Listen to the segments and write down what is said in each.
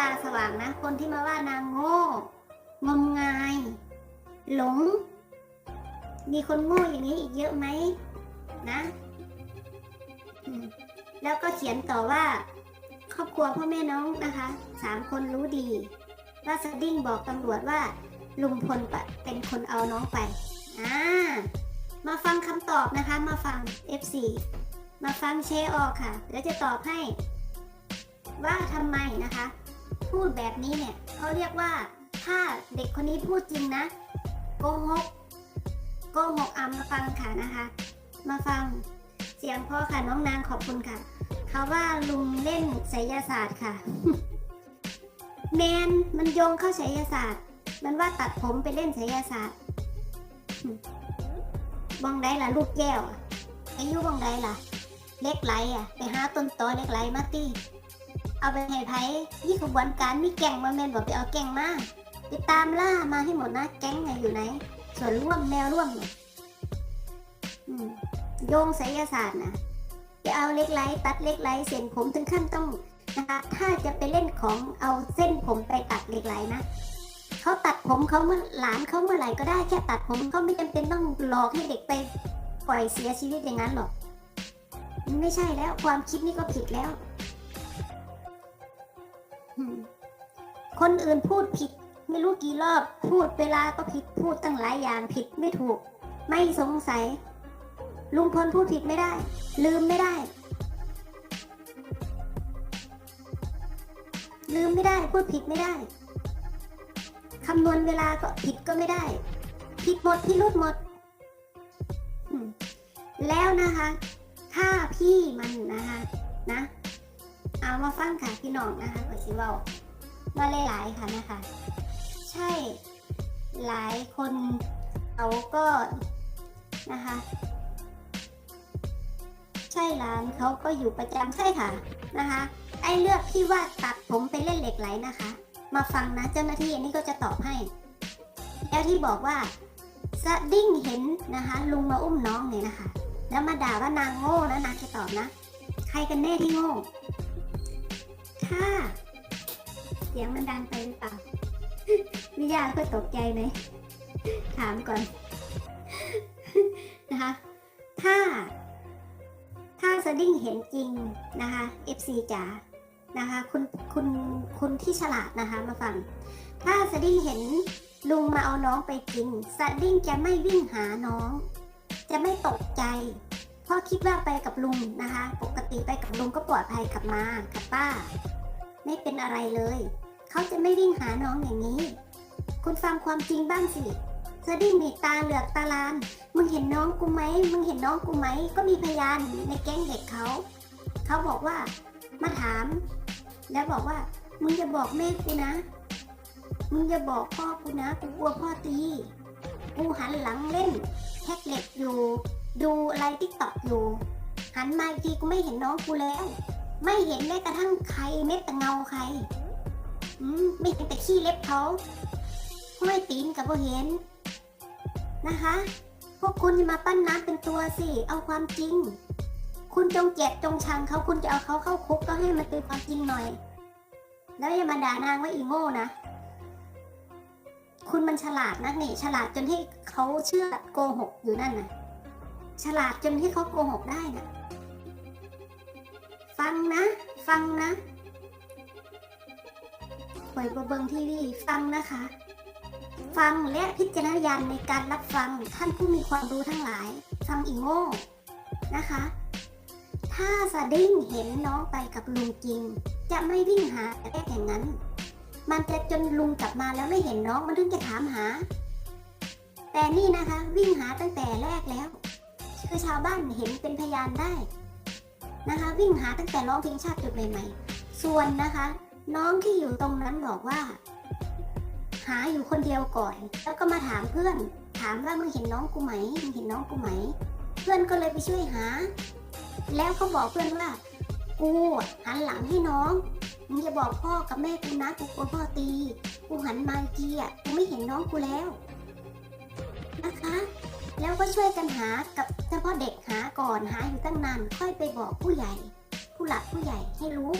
ตาสว่างนะ คนที่มาว่านางโง่ งมงาย หลง มีคนโง่อย่างนี้อีกเยอะไหมนะแล้วก็เขียนต่อว่า ครอบครัวพ่อแม่น้องนะคะสามคนรู้ดี ว่าสดิ้งบอกตำรวจว่า ลุงพลเป็นคนเอาน้องไปอ่ามาฟังคำตอบนะคะ มาฟัง F4 มาฟังเชออกค่ะเดี๋ยวจะตอบให้ ว่าทำไมนะคะ พูดแบบนี้เนี่ยเขาเรียกว่าถ้าเด็กคนนี้พูดจริงนะโกหกโกหกอามาฟังค่ะนะคะ มาฟังเสียงพ่อค่ะน้องนางขอบคุณค่ะเขาว่าลุงเล่นไสยศาสตร์ค่ะแมนมันโยงเข้าไสยศาสตร์ มันว่าตัดผมไปเล่นไสยศาสตร์บองได้ล่ะลูกแก้วอายุบองได้ล่ะ เล็กไหลอะ ไปหาต้นตอเล็กไหลมาตี้ เอาไปให้ไผยี่ขบวนการมีแก่งมาแมนบอกไปเอาแก่งมาไปตามล่ามาให้หมดนะแก๊งไงอยู่ไหน ส่วนร่วมแนวร่วมเนี่ยโยงไสยศาสตร์นะจะเอาเล็กไหลตัดเล็กไหลเส้นผมถึงขั้นต้องนะคะถ้าจะไปเล่นของเอาเส้นผมไปตัดเล็กไหลนะเขาตัดผมเขาเมื่อหลานเขาเมื่อไหร่ก็ได้แค่ตัดผมเขาไม่จำเป็นต้องหลอกให้เด็กไปปล่อยเสียชีวิตอย่างนั้นหรอกไม่ใช่แล้วความคิดนี่ก็ผิดแล้ว คนอื่นพูดผิด ไม่รู้กี่รอบพูดเวลาก็ผิดพูดตั้งหลายอย่างผิดไม่ถูก ไม่สงสัย ลุงพลพูดผิดไม่ได้ ลืมไม่ได้ ลืมไม่ได้พูดผิดไม่ได้คำนวณเวลาก็ผิดก็ไม่ได้ ผิดหมดพิรุษหมด แล้วนะคะ ถ้าพี่มัน มาฟังค่ะพี่น้องนะคะก็สิเว่ามาหลายๆค่ะนะคะ ใช่หลายคนเขาก็นะคะ ใช่ร้านเขาก็อยู่ประจำใช่ค่ะนะคะ ไอ้เลือกที่ว่าตัดผมไปเล่นเหล็กไหลนะคะ มาฟังนะเจ้าหน้าที่นนี้ก็จะตอบให้แล้วที่บอกว่าสดิ้งเห็นนะคะ ลุงมาอุ้มน้องเนี่ยนะคะ แล้วมาด่าว่านางโง่นะนางจะตอบนะ ใครกันแน่ที่โง่ ถ้าเสียงมันดังไปหรือเปล่าวิยาก็ตกใจไหมถามก่อนนะคะ ถ้า ถ้าสดิ้งเห็นจริงนะคะ FC จ๋านะคะ คุณคุณคุณที่ฉลาดนะคะมาฟัง ถ้าสดิ้งเห็นลุงมาเอาน้องไปจริงสดิ้งจะไม่วิ่งหาน้อง จะไม่ตกใจ พราะคิดว่าไปกับลุงนะคะ ปกติไปกับลุงก็ปลอดภัยกับมากับป้า ไม่เป็นอะไรเลย เขาจะไม่วิ่งหาน้องอย่างนี้ คุณฟังความจริงบ้างสิสดิ้งมีตาเหลือกตาลาน มึงเห็นน้องกูไหม มึงเห็นน้องกูไหม ก็มีพยานในแก๊งเด็กเขา เขาบอกว่า มาถาม แล้วบอกว่า มึงอย่าบอกแม่กูนะ มึงอย่าบอกพ่อกูนะ กูกลัวพ่อตี กูหันหลังเล่นแท็กเล็ตอยู่ ดูอะไรติ๊กตอกอยู่ หันมาอีกทีกูไม่เห็นน้องกูแล้ว ไม่เห็นแม้กระทั่งใครเม็ดแต่เงาใคร อืมไม่เห็นแต่ขี้เล็บเขาห้อยตีนกับพ่เห็น นะคะ พวกคุณอย่ามาปั้นน้ำเป็นตัวสิ เอาความจริง คุณจงเกลียดจงชังเขาคุณจะเอาเขาเข้าคุกก็ให้มันเป็นความจริงหน่อย แล้วอย่ามาด่านางว่าอีโง่นะคุณมันฉลาดนักนี่ฉลาดจนให้เขาเชื่อโกหกอยู่นั่นน่ะ ฉลาดจนให้เขาโกหกได้น่ะฟังนะ ฟังนะหวยบเบิงทีวีฟังนะคะ ฟังและพิจารณญาณในการรับฟังท่านผู้มีความรู้ทั้งหลายฟังอีโง่นะคะ ถ้าสดิ้งเห็นน้องไปกับลุงจริง จะไม่วิ่งหาแต่แรกอย่างนั้น มันจะจนลุงกลับมาแล้วไม่เห็นน้องมันถึงจะถามหา แต่นี่นะคะ วิ่งหาตั้งแต่แรกแล้ว คือชาวบ้านเห็นเป็นพยานได้นะคะ วิ่งหาตั้งแต่ร้องเพลงชาติจุดใหม่ๆ ส่วนนะคะ น้องที่อยู่ตรงนั้นบอกว่า หาอยู่คนเดียวก่อน แล้วก็มาถามเพื่อน ถามว่ามึงเห็นน้องกูไหมมึงเห็นน้องกูไหม เพื่อนก็เลยไปช่วยหา แล้วก็บอกเพื่อนว่ากูหันหลังให้น้องมึงจะบอกพ่อกับแม่กูนะกูกลัวพ่อตี กูหันมาอีกทีอะกูไม่เห็นน้องกูแล้ว นะคะ แล้วก็ช่วยกันหากับเฉพาะเด็กหาก่อนหาอยู่ตั้งนานค่อยไปบอกผู้ใหญ่ ผู้หลักผู้ใหญ่ให้รู้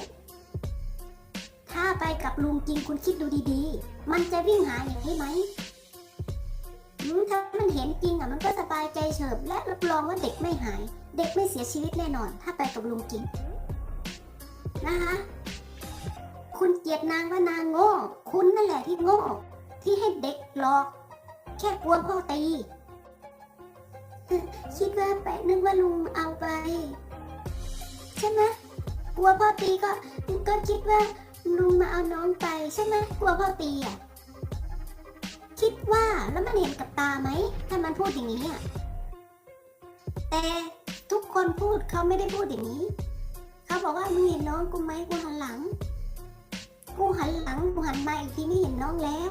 ถ้าไปกับลุงจริงคุณคิดดูดีๆ มันจะวิ่งหาอย่างนี้ไหมถ้ามันเห็นจริงอะมันก็สบายใจเฉิบและรับรองว่าเด็กไม่หาย เด็กไม่เสียชีวิตแน่นอน ถ้าไปกับลุงจริงนะคะคุณเกลียดนางว่านางโง่ คุณนั่นแหละที่โง่ ที่ให้เด็กหลอก แค่กลัวพ่อตี คิดว่าไปนึกว่าลุงเอาไป ใช่ไหมกลัวพ่อตีก็ก็คิดว่าลุงมาเอาน้องไปใช่ไหมกลัวพ่อตีอะคิดว่าแล้วมันเห็นกับตาไหมถ้ามันพูดอย่างนี้อะแต่ทุกคนพูดเขาไม่ได้พูดอย่างนี้เขาบอกว่ามึงเห็นน้องกูไหมกูหันหลัง กูหันหลังกูหันมาอีกทีไม่เห็นน้องแล้ว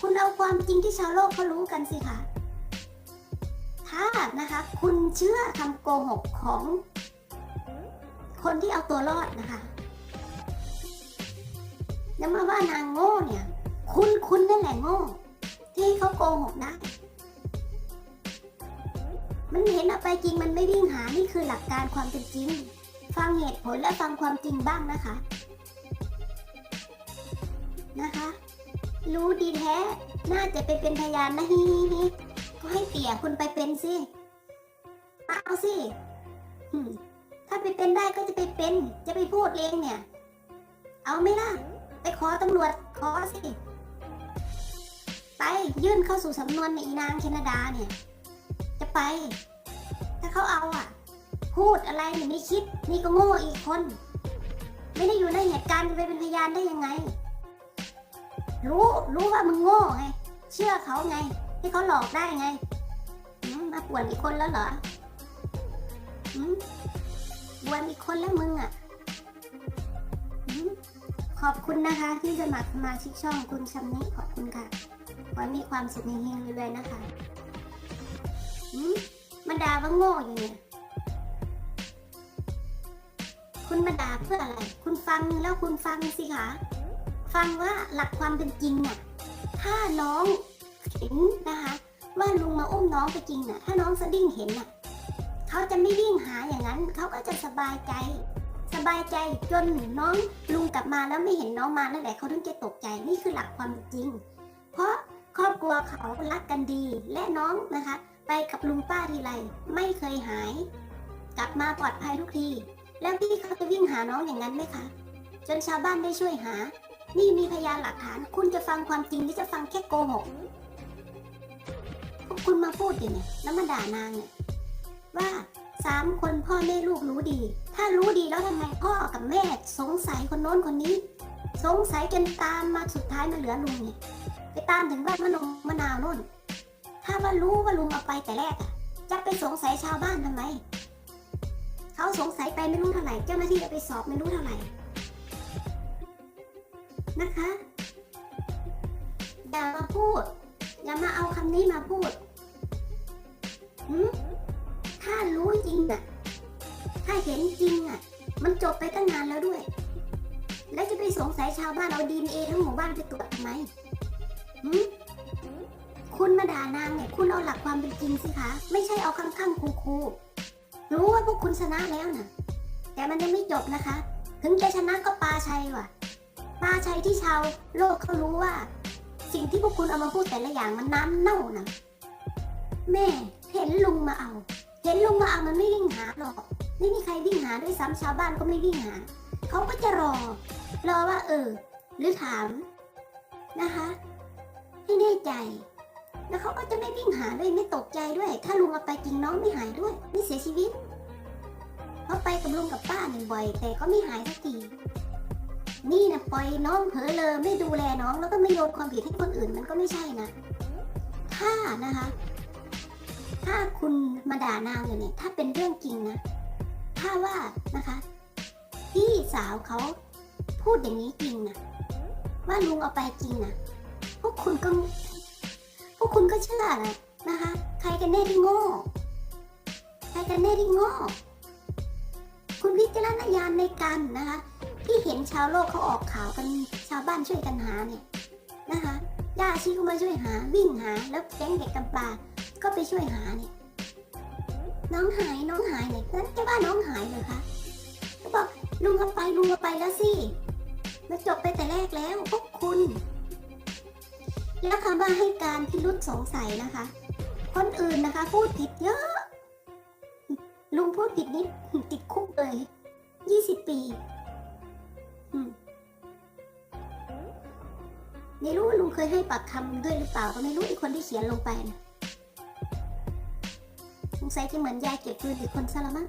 คุณเอาความจริงที่ชาวโลกเขารู้กันสิคะ นะคะ คุณเชื่อคำโกหกของ คนที่เอาตัวรอดนะคะแล้วมาว่านางโง่เนี่ย คุณคุณนั่นแหละโง่ ที่เขาโกหกได้มันเห็นเอาไปจริงมันไม่วิ่งหานี่คือหลักการความเป็นจริง ฟังเหตุผลและฟังความจริงบ้างนะคะ นะคะ รู้ดีแท้ น่าจะไปเป็นพยานนะฮิฮิฮิ ให้เตี่ยคุณไปเป็นสิเอาสิถ้าไปเป็นได้ก็จะไปเป็น จะไปพูดเองเนี่ย เอาไหมล่ะ ไปขอตำรวจขอสิ ไปยื่นเข้าสู่สำนวนในอีนางแคนาดาเนี่ย จะไป ถ้าเขาเอาอะ พูดอะไรเนี่ยไม่คิด นี่ก็โง่อีกคน ไม่ได้อยู่ในเหตุการณ์จะไปเป็นพยานได้ยังไง รู้รู้ว่ามึงโง่ไง เชื่อเขาไง ให้เขาหลอกได้ไงมาป่วนอีกคนแล้วเหรอป่วนอีกคนแล้วมึงอะขอบคุณนะคะ ที่สมัครสมาชิกช่องคุณชำนิขอบคุณค่ะขอให้มีความสุขในเฮงๆเลยๆนะคะมมาด่าว่าโง่อยู่เนี่ยคุณมาด่าเพื่ออะไร คุณฟังแล้วคุณฟังสิคะ ฟังว่าหลักความเป็นจริงน่ะ ถ้าน้อง เห็นนะคะ ว่าลุงมาอุ้มน้องไปจริงน่ะ ถ้าน้องสะดิ้งเห็นน่ะเขาจะไม่วิ่งหาอย่างนั้น เขาก็จะสบายใจ สบายใจจนน้องลุงกลับมาแล้วไม่เห็นน้องมานั่นแหละเขาถึงจะตกใจนี่คือหลักความจริง เพราะครอบครัวเขารักกันดีและน้องนะคะ ไปกับลุงป้าทีไรไม่เคยหาย กลับมาปลอดภัยทุกที แล้วพี่เขาจะวิ่งหาน้องอย่างนั้นไหมคะ จนชาวบ้านได้ช่วยหา นี่มีพยานหลักฐาน คุณจะฟังความจริงหรือจะฟังแค่โกหก คุณมาพูดอยู่เนี่ยแล้วมาด่านางเนี่ยว่าสามคนพ่อแม่ลูกรู้ดี ถ้ารู้ดีแล้วทำไมพ่อกับแม่สงสัยคนโน้นคนนี้ สงสัยจนตามมาสุดท้ายมาเหลือลุงเนี่ยไปตามถึงบ้านมะนงมะนาวโน่น ถ้าว่ารู้ว่าลุงเอาไปแต่แรกอะจะไปสงสัยชาวบ้านทำไมเขาสงสัยไปไม่รู้เท่าไหร่เจ้าหน้าที่เอาไปสอบไม่รู้เท่าไหร่นะคะอย่ามาพูดอย่ามาเอาคำนี้มาพูด ถ้ารู้จริงอะ ถ้าเห็นจริงอะ มันจบไปตั้งนานแล้วด้วย แล้วจะไปสงสัยชาวบ้านเอาดีเอทั้งหมู่บ้านไปตรวจทำไมหืมคุณมาด่านางเนี่ย คุณเอาหลักความเป็นจริงสิคะ ไม่ใช่เอาข้างๆคูๆรู้ว่าพวกคุณชนะแล้วนะแต่มันยังไม่จบนะคะ ถึงจะชนะก็ปาชัยว่ะ ปาชัยที่ชาวโลกเขารู้ว่า สิ่งที่พวกคุณเอามาพูดแต่ละอย่างมันน้ำเน่านะแม่ เห็นลุงมาเอา เห็นลุงมาเอามันไม่วิ่งหาหรอก ไม่มีใครวิ่งหาด้วยซ้ำชาวบ้านก็ไม่วิ่งหา เขาก็จะรอ รอว่า เออ หรือถาม นะคะให้แน่ใจ แล้วเขาก็จะไม่วิ่งหาด้วยไม่ตกใจด้วย ถ้าลุงเอาไปจริงน้องไม่หายด้วยไม่เสียชีวิตเพราไปกับลุงกับป้าหนึ่งบ่อย แต่ก็ไม่หายสักทีนี่นะปล่อยน้องเผลอเลยไม่ดูแลน้องแล้วก็ไม่โยนความผิดให้คนอื่นมันก็ไม่ใช่นะ ถ้านะคะ ถ้าคุณมาด่านางอยู่เนี่ย ถ้าเป็นเรื่องจริงนะ ถ้าว่านะคะ พี่สาวเขาพูดอย่างนี้จริงนะว่าลุงเอาไปจริงนะพวกคุณก็ พวกคุณก็เชื่อแหละนะคะ ใครกันแน่ที่โง่ ใครกันแน่ที่โง่ คุณพิจารณญาณในการนะคะ ที่เห็นชาวโลกเขาออกข่าวกันชาวบ้านช่วยกันหาเนี่ยนะคะย่าชีก็มาช่วยหาวิ่งหา แล้วแก๊งเด็กกำปา ก็ไปช่วยหาเนี่ยน้องหายน้องหายเนี่ยนั่นจะว่าน้องหายเลยคะก็บอกลุงเอาไปลุงเอาไปแล้วสิก็จบไปแต่แรกแล้วพวกคุณ แล้วคำว่าให้การพิรุษสงสัยนะคะ คนอื่นนะคะ พูดผิดเยอะ ลุงพูดผิดนิดติดคุกเลยยี่สิบปีไม่รู้ว่าลุงเคยให้ปากคำด้วยหรือเปล่าก็ไม่รู้อีกคนที่เขียนลงไปนะ สงสัยจะเหมือนยายเก็บปืนหรือคนซะละมั้ง